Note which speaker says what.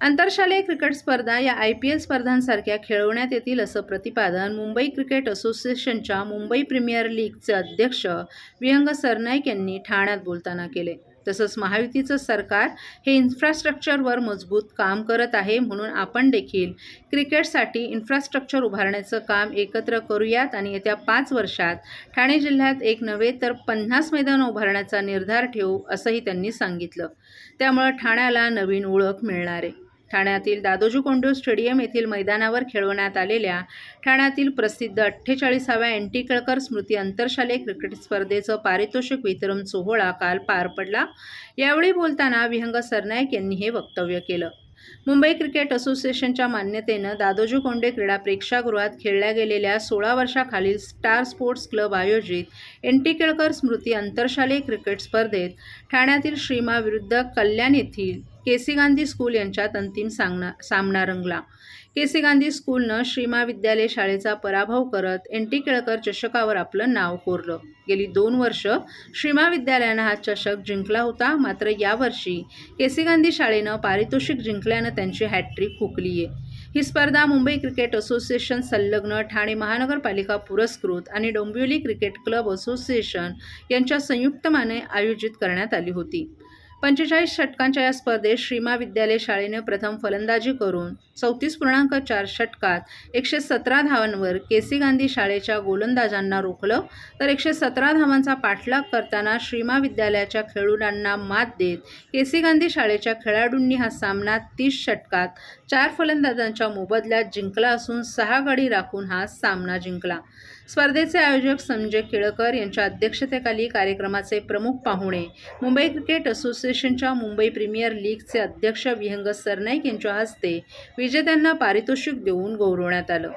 Speaker 1: आंतरशालेय क्रिकेट स्पर्धा या आय पी एल स्पर्धांसारख्या खेळवण्यात येतील असं प्रतिपादन मुंबई क्रिकेट असोसिएशनच्या मुंबई प्रीमियर लीगचे अध्यक्ष विहंग सरनाईक यांनी ठाण्यात बोलताना केले. तसंच महायुतीचं सरकार हे इन्फ्रास्ट्रक्चरवर मजबूत काम करत आहे म्हणून आपण देखील क्रिकेटसाठी इन्फ्रास्ट्रक्चर उभारण्याचं काम एकत्र करूयात. आणि येत्या पाच वर्षात ठाणे जिल्ह्यात एक नव्हे तर पन्नास मैदानं उभारण्याचा निर्धार ठेवू असंही त्यांनी सांगितलं. त्यामुळं ठाण्याला नवीन ओळख मिळणार आहे. ठाण्यातील दादोजी कोंडू स्टेडियम येथील मैदानावर खेळवण्यात आलेल्या ठाण्यातील प्रसिद्ध अठ्ठेचाळीसाव्या एन टी केळकर स्मृती आंतरशालेय क्रिकेट स्पर्धेचं पारितोषिक वितरण सोहळा काल पार पडला. यावेळी बोलताना विहंग सरनाईक यांनी हे वक्तव्य केलं. मुंबई क्रिकेट असोसिएशनच्या मान्यतेनं दादोजी कोंडे क्रीडा प्रेक्षागृहात खेळल्या गेलेल्या सोळा वर्षाखालील स्टार स्पोर्ट्स क्लब आयोजित एन टी केळकर स्मृती आंतरशालेय क्रिकेट स्पर्धेत ठाण्यातील श्रीमा विरुद्ध कल्याण येथील केसी गांधी स्कूल यांच्यात अंतिम सांगना सामना रंगला. केसी गांधी स्कूलनं श्रीमा विद्यालय शाळेचा पराभव करत एन टी केळकर चषकावर आपलं नाव कोरलं. गेली दोन वर्ष श्रीमा विद्यालयानं हा चषक जिंकला होता मात्र यावर्षी केसी गांधी शाळेनं पारितोषिक जिंकल्यानं त्यांची हॅट्रिक हुकली आहे ही स्पर्धा मुंबई क्रिकेट असोसिएशन संलग्न ठाणे महानगरपालिका पुरस्कृत आणि डोंबिवली क्रिकेट क्लब असोसिएशन यांच्या संयुक्तमाने आयोजित करण्यात आली होती. पंचेचाळीस षटकांच्या या स्पर्धेत श्रीमा विद्यालय शाळेने प्रथम फलंदाजी करून चौतीस पूर्णांक चार षटकात एकशे सतरा धावांवर के सी गांधी शाळेच्या गोलंदाजांना रोखलं. तर एकशे सतरा धावांचा पाठलाग करताना श्रीमा विद्यालयाच्या खेळाडूंना मात देत के सी गांधी शाळेच्या खेळाडूंनी हा सामना तीस षटकात चार फलंदाजांच्या मोबदल्यात जिंकला असून सहा गडी राखून हा सामना जिंकला. स्पर्धेचे आयोजक संजय केळकर यांच्या अध्यक्षतेखाली कार्यक्रमाचे प्रमुख पाहुणे मुंबई क्रिकेट असोसिएशनच्या मुंबई प्रीमियर लीगचे अध्यक्ष विहंग सरनाईक यांच्या हस्ते विजेत्यांना पारितोषिक देऊन गौरवण्यात आलं.